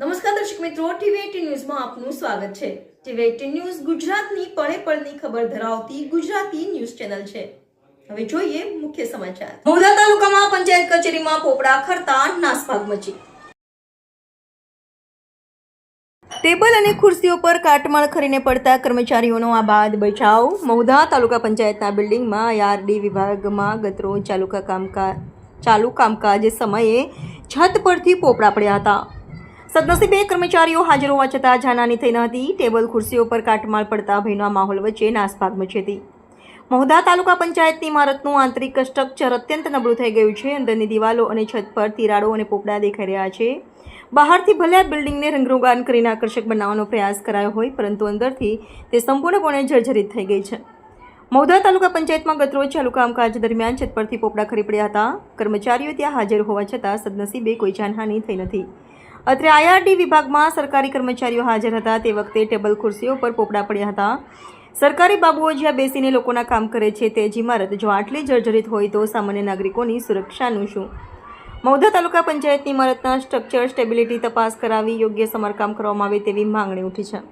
નમસ્કાર દર્શક મિત્રો ટીવી ન્યૂઝમાં આપનું સ્વાગત છે. ટીવી એટીન ન્યૂઝ ગુજરાતની પળે પળની ખબર ધરાવતી ગુજરાતી ન્યૂઝ ચેનલ છે. હવે જોઈએ મુખ્ય સમાચાર. મહુધા તાલુકામાં પંચાયત કચેરીમાં પોપડા ખરતા નાસભાગ મચી. ટેબલ અને ખુરશીઓ પર કાટમાળ ખરીને પડતા કર્મચારીઓનો આબાદ બચાવ. મહુધા તાલુકા પંચાયતના બિલ્ડિંગમાં આઈઆરડી વિભાગમાં ગતરોજ ચાલુકા કામકાજ ચાલુ કામકાજ સમયે છત પરથી પોપડા પડ્યા હતા. સદનસીબે કર્મચારીઓ હાજર હોવા છતાં જાનહાની થઈ ન હતી. ટેબલ ખુરશીઓ પર કાટમાળ પડતા ભયના માહોલ વચ્ચે નાસભાગ મચી હતી. મહુધા તાલુકા પંચાયતની ઇમારતનું આંતરિક સ્ટ્રક્ચર અત્યંત નબળું થઈ ગયું છે. અંદરની દિવાલો અને છત પર તિરાડો અને પોપડા દેખાઈ રહ્યા છે. બહારથી ભલે આ બિલ્ડિંગને રંગરોગાન કરીને આકર્ષક બનાવવાનો પ્રયાસ કરાયો હોય, પરંતુ અંદરથી તે સંપૂર્ણપણે જર્જરિત થઈ ગઈ છે. મૌધા તાલુકા પંચાયતમાં ગતરોજ ચાલુ કામકાજ દરમિયાન છત પરથી પોપડા ખરી પડ્યા હતા. કર્મચારીઓ ત્યાં હાજર હોવા છતાં સદનસીબે કોઈ જાનહાનિ થઈ નથી. અત્રે આઈઆરડી વિભાગમાં સરકારી કર્મચારીઓ હાજર હતા. તે વખતે ટેબલ ખુરશીઓ પર પોપડા પડ્યા હતા. સરકારી બાબુઓ જ્યાં બેસીને લોકોના કામ કરે છે તે જ ઇમારત જો આટલી જર્જરિત હોય તો સામાન્ય નાગરિકોની સુરક્ષાનું શું? મૌધા તાલુકા પંચાયતની ઇમારતના સ્ટ્રક્ચર સ્ટેબિલિટી તપાસ કરાવી યોગ્ય સમારકામ કરવામાં આવે તેવી માંગણી ઉઠી છે.